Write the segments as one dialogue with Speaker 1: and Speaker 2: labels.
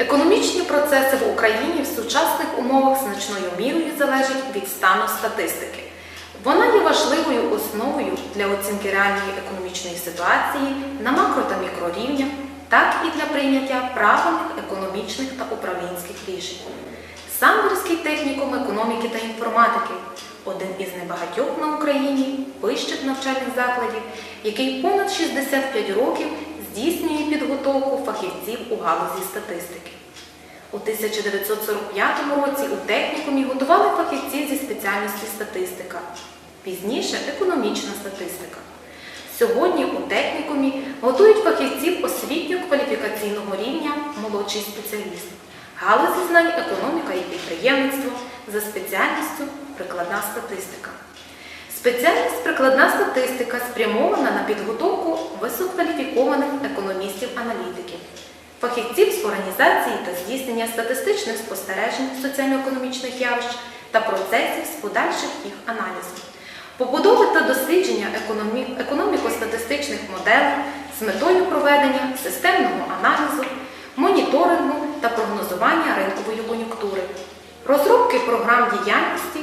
Speaker 1: Економічні процеси в Україні в сучасних умовах значною мірою залежать від стану статистики. Вона є важливою основою для оцінки реальної економічної ситуації на макро та мікрорівнях, так і для прийняття правильних економічних та управлінських рішень. Самбірський технікум економіки та інформатики один із небагатьох на Україні вищих навчальних закладів, який понад 65 років здійснює підготовку фахівців у галузі статистики. У 1945 році у технікумі готували фахівці зі спеціальності статистика, пізніше економічна статистика. Сьогодні у технікумі готують фахівців освітньо-кваліфікаційного рівня молодший спеціаліст, галузі знань економіка і підприємництво за спеціальністю прикладна статистика. Спеціальність прикладна статистика спрямована на підготовку висококваліфікованих економістів-аналітиків, фахівців з організації та здійснення статистичних спостережень соціально-економічних явищ та процесів з подальших їх аналізу, побудови та дослідження економі- економіко-статистичних моделей з метою проведення системного аналізу, моніторингу та прогнозування ринкової кон'юнктури, розробки програм діяльності,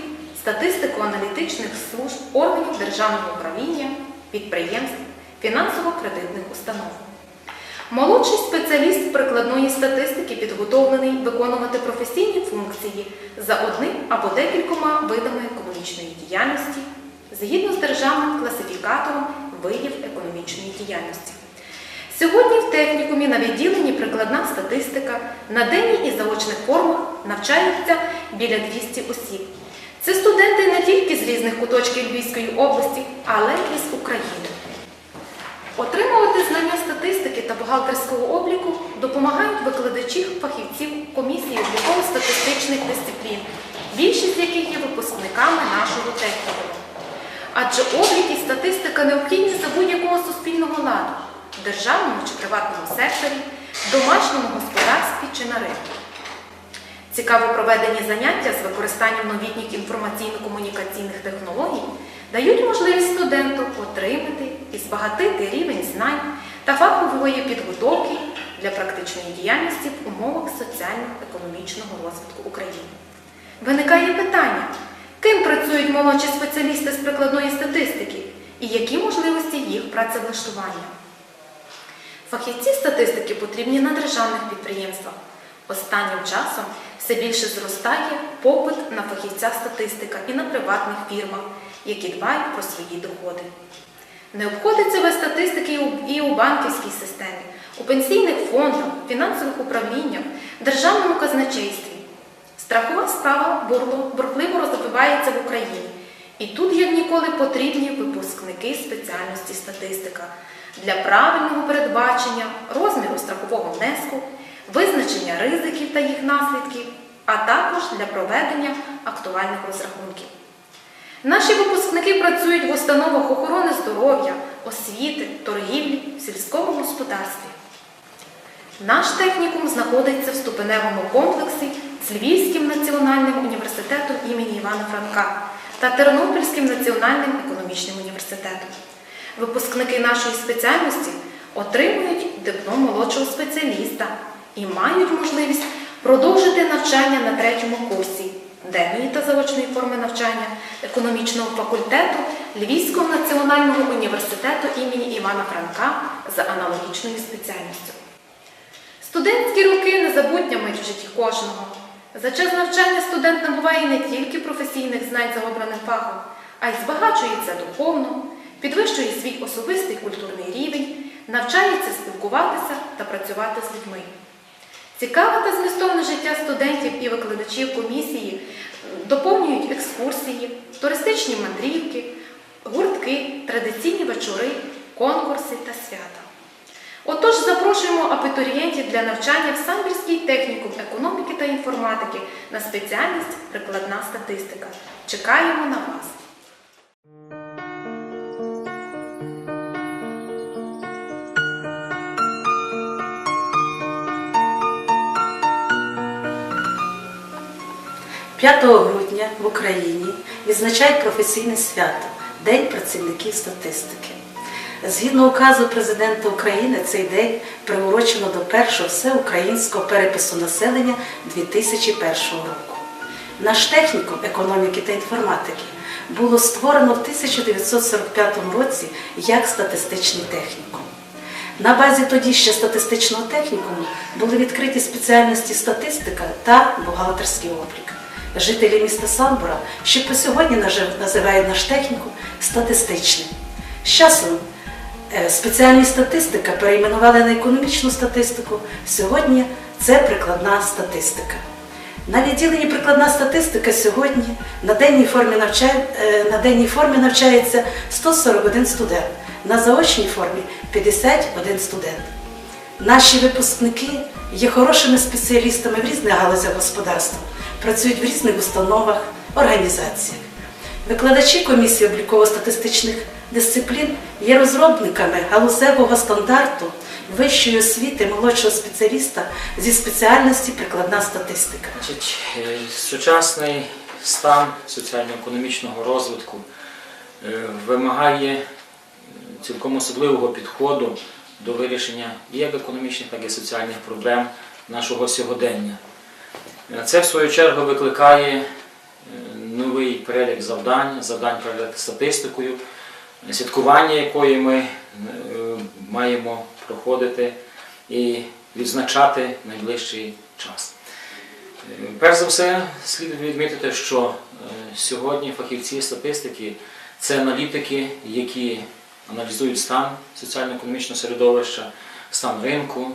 Speaker 1: статистико-аналітичних служб органів державного управління, підприємств, фінансово-кредитних установ. Молодший спеціаліст прикладної статистики підготовлений виконувати професійні функції за одним або декількома видами економічної діяльності згідно з державним класифікатором видів економічної діяльності. Сьогодні в технікумі на відділенні прикладна статистика на денній і заочних формах навчаються біля 200 осіб. Це студенти не тільки з різних куточків Львівської області, але й з України. Отримувати знання статистики та бухгалтерського обліку допомагають викладачі фахівців комісії обліково-статистичних дисциплін, більшість яких є випускниками нашого технікуму. Адже облік і статистика необхідні за будь-якого суспільного ладу державному чи приватному секторі, домашньому господарстві чи на ринку. Цікаво проведені заняття з використанням новітніх інформаційно-комунікаційних технологій дають можливість студенту отримати і збагатити рівень знань та фахової підготовки для практичної діяльності в умовах соціально-економічного розвитку України. Виникає питання, ким працюють молодші спеціалісти з прикладної статистики і які можливості їх працевлаштування. Фахівці статистики потрібні на державних підприємствах. Останнім часом все більше зростає попит на фахівця статистика і на приватних фірмах, які дбають про свої доходи. Не обходиться без статистики і у- банківській системі, у пенсійних фондах, фінансових управліннях, державному казначействі. Страхова справа бурхливо розвивається в Україні. І тут, як ніколи, потрібні випускники спеціальності статистика для правильного передбачення розміру страхового внеску, визначення ризиків та їх наслідків, а також для проведення актуальних розрахунків. Наші випускники працюють в установах охорони здоров'я, освіти, торгівлі, в сільському господарстві. Наш технікум знаходиться в ступеневому комплексі з Львівським національним університетом імені Івана Франка та Тернопільським національним економічним університетом. Випускники нашої спеціальності отримують диплом молодшого спеціаліста і мають можливість продовжити навчання на третьому курсі денної та заочної форми навчання економічного факультету Львівського національного університету імені Івана Франка за аналогічною спеціальністю. Студентські роки незабутня мить в житті кожного. За час навчання студент набуває не тільки професійних знань за обраним фахом, а й збагачується духовно, підвищує свій особистий культурний рівень, навчається спілкуватися та працювати з людьми. Цікаве та змістовне життя студентів і викладачів комісії доповнюють екскурсії, туристичні мандрівки, гуртки, традиційні вечори, конкурси та свята. Отож, запрошуємо абітурієнтів для навчання в Самбірський технікум економіки та інформатики на спеціальність прикладна статистика. Чекаємо на вас!
Speaker 2: – 5 грудня в Україні відзначають професійне свято День працівників статистики. Згідно указу президента України, цей день приурочено до першого всеукраїнського перепису населення 2001 року. Наш технікум економіки та інформатики було створено в 1945 році як статистичний технікум. На базі тоді ще статистичного технікуму були відкриті спеціальності статистика та бухгалтерський облік. Жителі міста Самбора, що по сьогодні називають наш технікум статистичним. З часом е, спеціальність статистика перейменували на економічну статистику. Сьогодні це прикладна статистика. На відділенні прикладна статистика сьогодні на денній формі, навчає, е, на денній формі навчається 141 студент, на заочній формі 51 студент. Наші випускники є хорошими спеціалістами в різних галузях господарства, працюють в різних установах, організаціях. Викладачі комісії обліково-статистичних дисциплін є розробниками галузевого стандарту вищої освіти молодшого спеціаліста зі спеціальності прикладна статистика.
Speaker 3: Е, сучасний стан соціально-економічного розвитку е, вимагає цілком особливого підходу до вирішення як економічних, так і соціальних проблем нашого сьогодення. Це в свою чергу викликає е, новий перелік завдань, завдань перед статистикою, святкування якої ми е, маємо проходити і відзначати найближчий час. Е, Перш за все, слід відмітити, що сьогодні фахівці статистики це аналітики, які аналізують стан соціально-економічного середовища, стан ринку,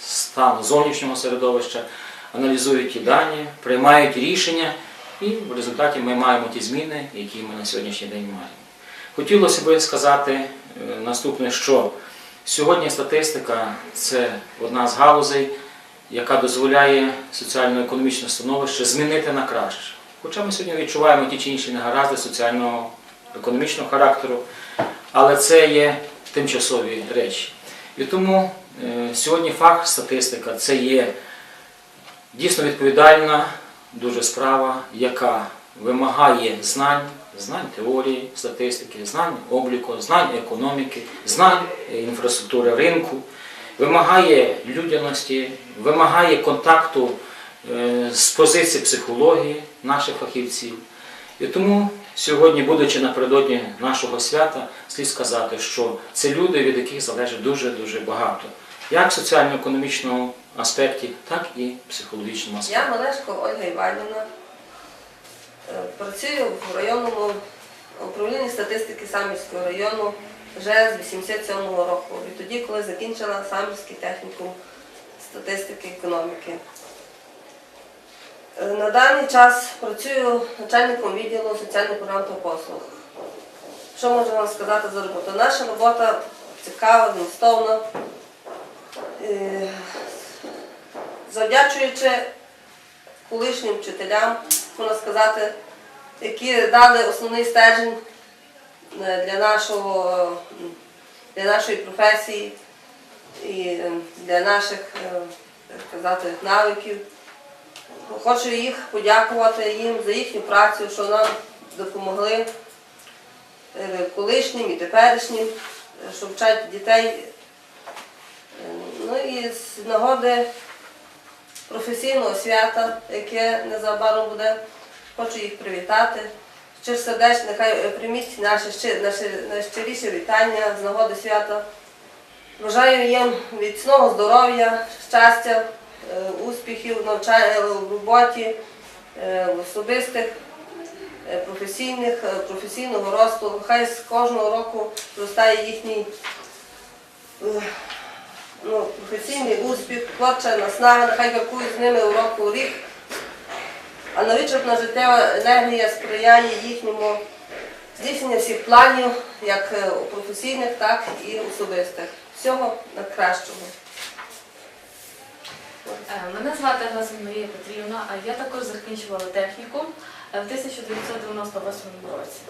Speaker 3: стан зовнішнього середовища, аналізують ті дані, приймають рішення, і в результаті ми маємо ті зміни, які ми на сьогоднішній день маємо. Хотілося б сказати е, наступне, що сьогодні статистика це одна з галузей, яка дозволяє соціально-економічне становище змінити на краще. Хоча ми сьогодні відчуваємо ті чи інші негаразди соціального економічного характеру, але це є тимчасові речі. І тому е, сьогодні фах статистика це є дійсно відповідальна дуже справа, яка вимагає знань, знань теорії статистики, знань обліку, знань економіки, знань інфраструктури ринку, вимагає людяності, вимагає контакту е, з позиції психології наших фахівців. І тому сьогодні, будучи напередодні нашого свята, слід сказати, що це люди, від яких залежить дуже-дуже багато, як в соціально-економічному аспекті, так і психологічному аспекті.
Speaker 4: Я Малешко Ольга Іванівна. Е, Працюю в районному управлінні статистики Самірського району вже з 87-го року, відтоді, коли закінчила Самірський технікум статистики економіки. Е, На даний час працюю начальником відділу соціальних програм та послуг. Що можу вам сказати за роботу? Наша робота цікава, змістовна. Е, Завдячуючи колишнім вчителям, можна сказати, які дали основний стержень е, для, нашого, для нашої професії і е, для наших сказати, навиків. Хочу їх подякувати їм за їхню працю, що нам допомогли колишнім і теперішнім, е, що вчать дітей. Ну і з нагоди професійного свята, яке незабаром буде. Хочу їх привітати. Щир сердечно, нехай е, прийміть наше, щи- найщиріше вітання з нагоди свята. Бажаю їм міцного здоров'я, щастя, е, успіхів, в роботі, е, в особистих, е, професійних, професійного росту. Хай з кожного року зростає їхній ну, професійний успіх, творча наснага, нехай крокують з ними у року у рік, а невичерпна життєва енергія сприяє їхньому здійсненню всіх планів, як е, професійних, так і особистих. Всього найкращого.
Speaker 5: Е, Мене звати Глазун Марія Петрівна, а я також закінчувала техніку е, в 1998 році.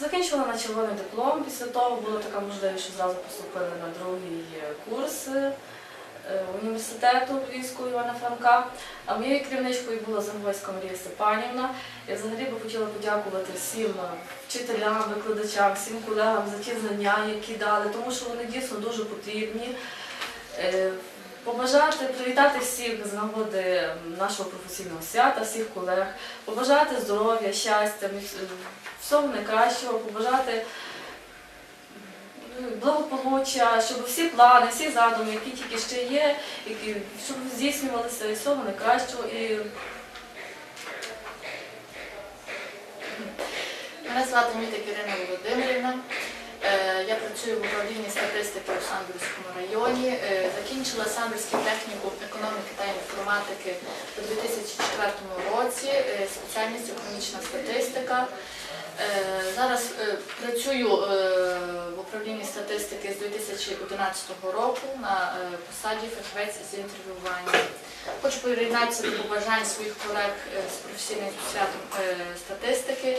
Speaker 5: Закінчила на червоний диплом, після того була така можливість, що зразу поступили на другий е, курс. е, університету Львівського Івана Франка. А моєю керівничкою була Замойська Марія Степанівна. Я взагалі би хотіла подякувати всім е, вчителям, викладачам, всім колегам за ті знання, які дали, тому що вони дійсно дуже потрібні. Побажати, привітати всіх з нагоди нашого професійного свята, всіх колег, побажати здоров'я, щастя, всього найкращого, побажати благополуччя, щоб всі плани, всі задуми, які тільки ще є, які, щоб здійснювалися і всього найкращого. І
Speaker 6: Мене звати Мітик Ірина Володимирівна. Е, Я працюю в управлінні статистики у Самбірському районі. Е, Закінчила Самбірський технікум економіки та інформатики у 2004 році, е, спеціальність економічна статистика. Зараз працюю в управлінні статистики з 2011 року на посаді фахівець з інтерв'ювання. Хочу приєднатися до побажань своїх колег з професійним святом статистики.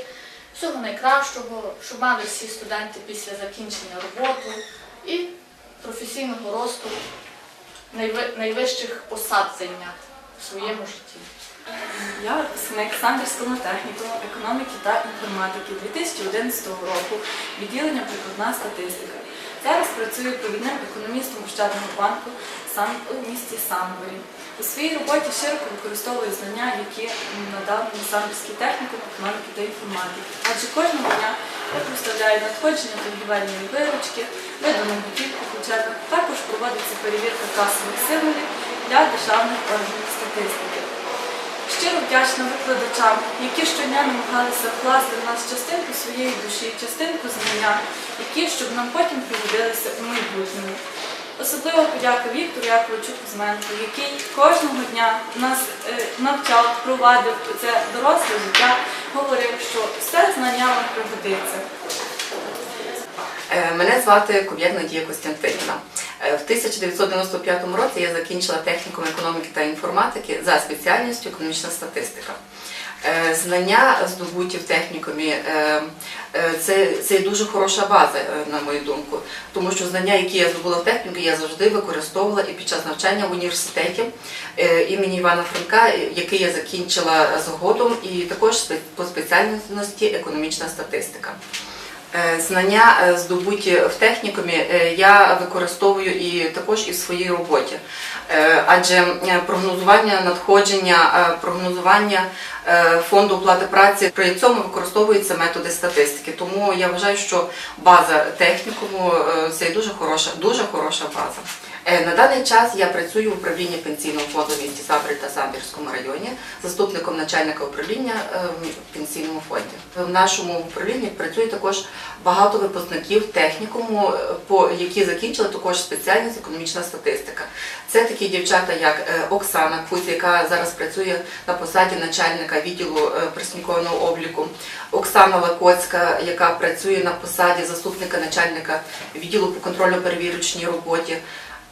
Speaker 6: Всього найкращого, щоб мали всі студенти після закінчення роботи і професійного росту найвищих посад зайняти в своєму житті.
Speaker 7: Я Самбірського технікуму економіки та інформатики 2011 року, відділення прикладна статистика. Зараз працюю провідним економістом Ощадного банку у місті Самборі. У своїй роботі широко використовую знання, які надав мені Самбірський технікум економіки та інформатики. Адже кожного дня я представляю надходження торгівельної виручки, видану в учебах. Також проводиться перевірка касових символів для державних органів статистики. Щиро вдячна викладачам, які щодня намагалися вкласти в нас частинку своєї душі, частинку знання, які щоб нам потім пригодилися у майбутньому. Особливо подяка Віктору Яковичу Кузьменку, який кожного дня нас е, навчав, провадив це доросле життя, говорив, що все знання вам пригодиться.
Speaker 8: Е, Мене звати Куб'як Надія Костянтинівна. Е, В 1995 році я закінчила технікум економіки та інформатики за спеціальністю економічна статистика. Е, Знання здобуті в технікумі е, це, це дуже хороша база, на мою думку, тому що знання, які я здобула в техніку, я завжди використовувала і під час навчання в університеті імені Івана Франка, який я закінчила згодом, і також по спеціальності економічна статистика. Е, Знання е, здобуті в технікумі е, я використовую і також і в своїй роботі, адже прогнозування надходження, прогнозування фонду оплати праці при цьому використовуються методи статистики. Тому я вважаю, що база технікуму це дуже хороша, дуже хороша база. Е, На даний час я працюю в управлінні пенсійного фонду в місті Сабрі та Самбірському районі, заступником начальника управління е, в пенсійному фонді. В нашому управлінні працює також багато випускників технікуму, е, які закінчили також спеціальність економічна статистика. Це такі дівчата, як е, Оксана Куць, яка зараз працює на посаді начальника відділу е, обліку, Оксана Лакоцька, яка працює на посаді заступника начальника відділу по контрольно-перевірочній роботі.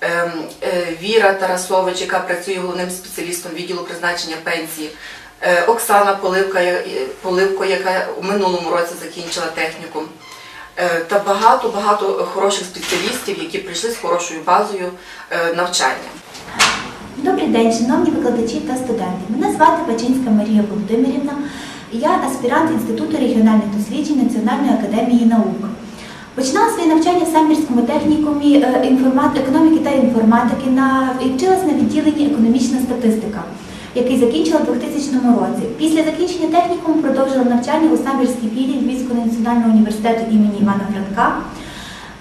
Speaker 8: Ем, е, Віра Тарасович, яка працює головним спеціалістом відділу призначення пенсії, Е, Оксана е, Поливко, яка у минулому році закінчила технікум, та багато багато хороших спеціалістів, які прийшли з хорошою базою навчання.
Speaker 9: Добрий день, шановні викладачі та студенти. Мене звати Пачинська Марія Володимирівна. Я аспірант Інституту регіональних досліджень Національної академії наук. Починала своє навчання в Самбірському технікумі е, економіки та інформатики на вчилась на відділенні економічна статистика, який закінчила у 2000 році. Після закінчення технікуму продовжила навчання у Самбірській філії Львівського національного університету імені Івана Франка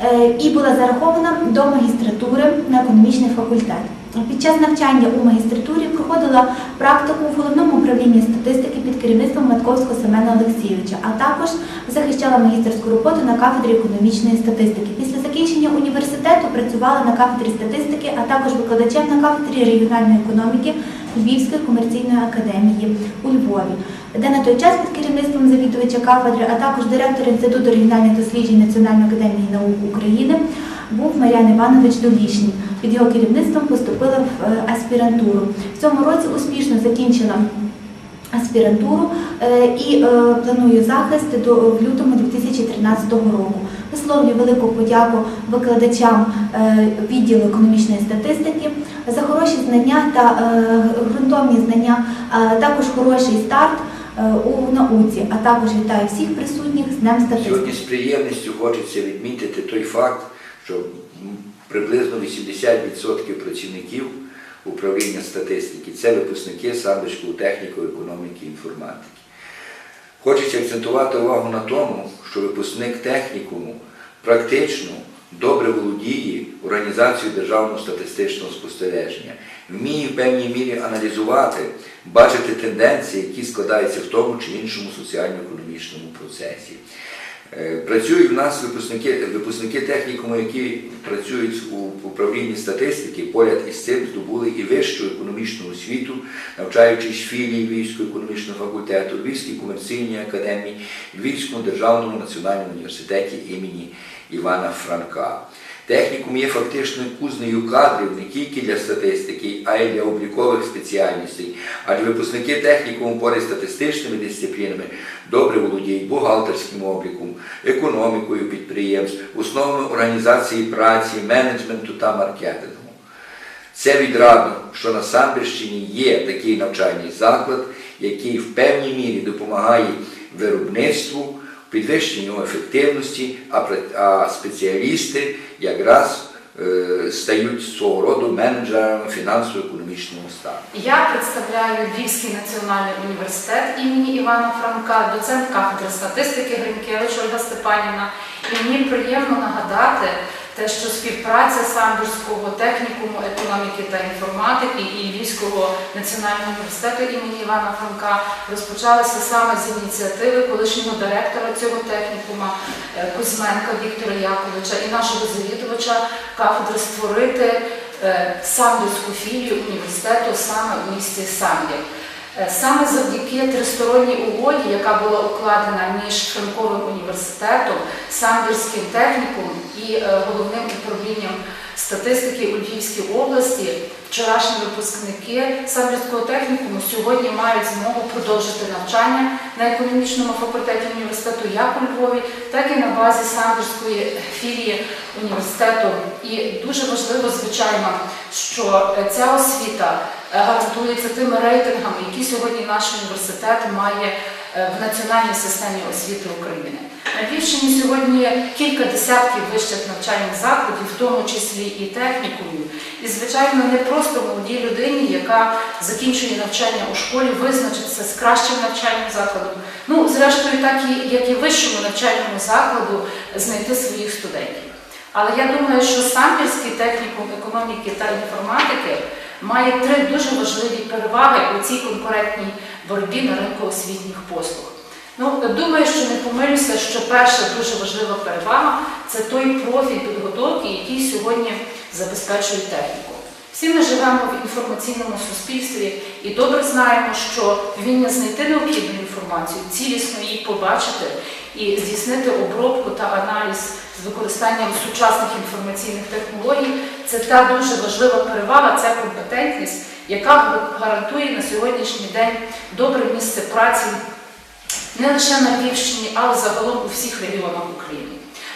Speaker 9: е, і була зарахована до магістратури на економічний факультет. Під час навчання у магістратурі проходила практику в головному управлінні статистики під керівництвом Матковського Семена Олексійовича, а також захищала магістерську роботу на кафедрі економічної статистики. Після закінчення університету працювала на кафедрі статистики, а також викладачем на кафедрі регіональної економіки Львівської комерційної академії у Львові, де на той час під керівництвом завідувача кафедри, а також директор Інституту регіональних досліджень Національної академії наук України був Мар'ян Іванович Долішній. Під його керівництвом поступила в е, аспірантуру. В цьому році успішно закінчила аспірантуру е, і е, планую захист до в лютому 2013 року. Висловлюю велику подяку викладачам відділу економічної статистики, за хороші знання та ґрунтовні знання, а також хороший старт у науці. А також вітаю всіх присутніх з Днем статистики.
Speaker 10: Сьогодні з приємністю хочеться відмітити той факт, що приблизно 80% працівників управління статистики це випускники Самбірського техніку економіки і інформатики. Хочеться акцентувати увагу на тому, що випускник технікуму практично добре володіє організацією державного статистичного спостереження, вміє в певній мірі аналізувати, бачити тенденції, які складаються в тому чи іншому соціально-економічному процесі. Е, Працюють в нас випускники, випускники технікуму, які працюють у управлінні статистики, поряд із цим здобули і вищу економічну освіту, навчаючись філії Львівського економічного факультету, Львівській комерційній академії, Львівському державному національному університеті імені Івана Франка. Технікум є фактично кузнею кадрів не тільки для статистики, а й для облікових спеціальностей. Адже випускники технікуму поряд статистичними дисциплінами добре володіють бухгалтерським обліком, економікою підприємств, основами організації праці, менеджменту та маркетингу. Це відрадно, що на Самбірщині є такий навчальний заклад, який в певній мірі допомагає виробництву, підвищенню ефективності, а, спеціалісти якраз е, стають свого роду менеджерами фінансово-економічного стану.
Speaker 11: Я представляю Львівський національний університет імені Івана Франка, доцент кафедри статистики Гринкевич Ольга Степанівна. І мені приємно нагадати те, що співпраця Самбірського технікуму економіки та інформатики і Львівського національного університету імені Івана Франка розпочалася саме з ініціативи колишнього директора цього технікума е, Кузьменка Віктора Яковича і нашого завідувача кафедри створити е, філію університету саме у місті Самбір. Е, Саме завдяки тристоронній угоді, яка була укладена між Франковим університетом, Самбірським технікумом і е, головним управлінням статистики у Львівській області, вчорашні випускники Самбірського технікуму сьогодні мають змогу продовжити навчання на економічному факультеті університету як у Львові, так і на базі Самбірської філії університету. І дуже важливо, звичайно, що е, ця освіта гарантується тими рейтингами, які сьогодні наш університет має е, в національній системі освіти України. На Львівщині сьогодні кілька десятків вищих навчальних закладів, в тому числі і технікумів. І, звичайно, не просто молодій людині, яка закінчує навчання у школі, визначитися з кращим навчальним закладом. Ну, зрештою, так і як і вищому навчальному закладу знайти своїх студентів. Але я думаю, що Самбірський технікум економіки та інформатики має три дуже важливі переваги у цій конкурентній боротьбі на ринку освітніх послуг. Ну, думаю, що не помилюся, що перша дуже важлива перевага це той профіль підготовки, який сьогодні забезпечує техніку. Всі ми живемо в інформаційному суспільстві і добре знаємо, що вміння знайти необхідну інформацію, цілісно її побачити і здійснити обробку та аналіз з використанням сучасних інформаційних технологій це та дуже важлива перевага, ця компетентність, яка гарантує на сьогоднішній день добре місце праці не лише на Львівщині, але загалом у всіх регіонах України.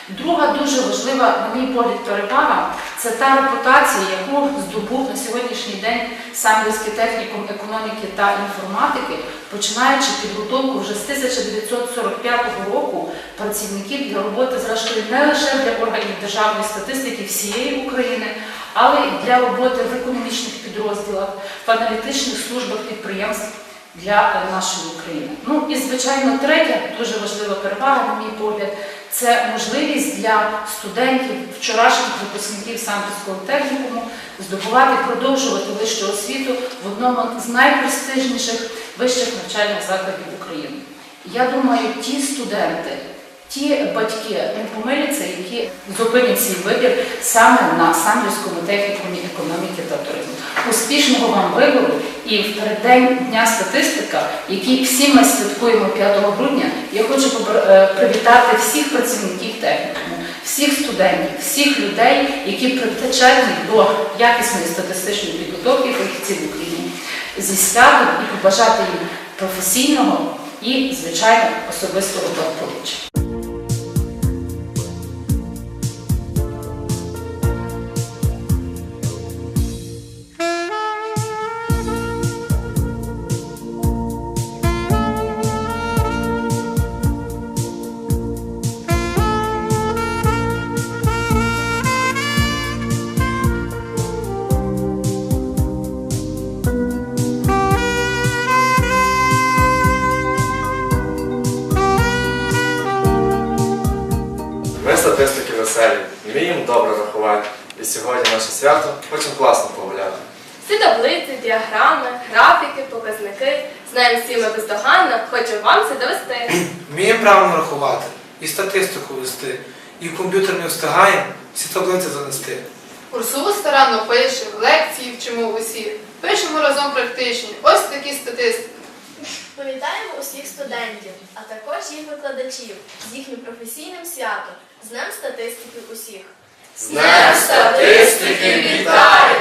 Speaker 11: Друга дуже важлива, на мій погляд, перевага це та репутація, яку здобув на сьогоднішній день Самбірський технікум економіки та інформатики, починаючи підготовку вже з 1945 року працівників для роботи, зрештою, не лише для органів державної статистики всієї України, але й для роботи в економічних підрозділах, в аналітичних службах підприємств для нашої України. Ну і звичайно, третя дуже важлива перевага, на мій погляд, це можливість для студентів, вчорашніх випускників Самбірського технікуму здобувати, продовжувати вищу освіту в одному з найпрестижніших вищих навчальних закладів України. Я думаю, ті студенти, ті батьки помиляться, які зупинять свій вибір саме на Самбірському технікумі економіки та туризму. Успішного вам вибору і в переддень Дня статистика, який всі ми святкуємо 5 грудня, я хочу е, привітати всіх працівників технікуму, всіх студентів, всіх людей, які причетні до якісної статистичної підготовки фахівців в Україні зі святом і побажати їм професійного і, звичайно, особистого благополуччя.
Speaker 12: Таблиці, діаграми, графіки, показники. Знаємо всі ми бездоганно, хочемо вам це довести.
Speaker 13: Вміємо правильно рахувати, і статистику вести, і в комп'ютер не встигаємо всі таблиці занести.
Speaker 14: Курсову старанно пишемо, лекції вчимо усі, пишемо разом практичні. Ось такі статистики.
Speaker 12: Привітаємо усіх студентів, а також їх викладачів з їхнім професійним святом, з Днем статистики усіх.
Speaker 15: З Днем статистики вітаю!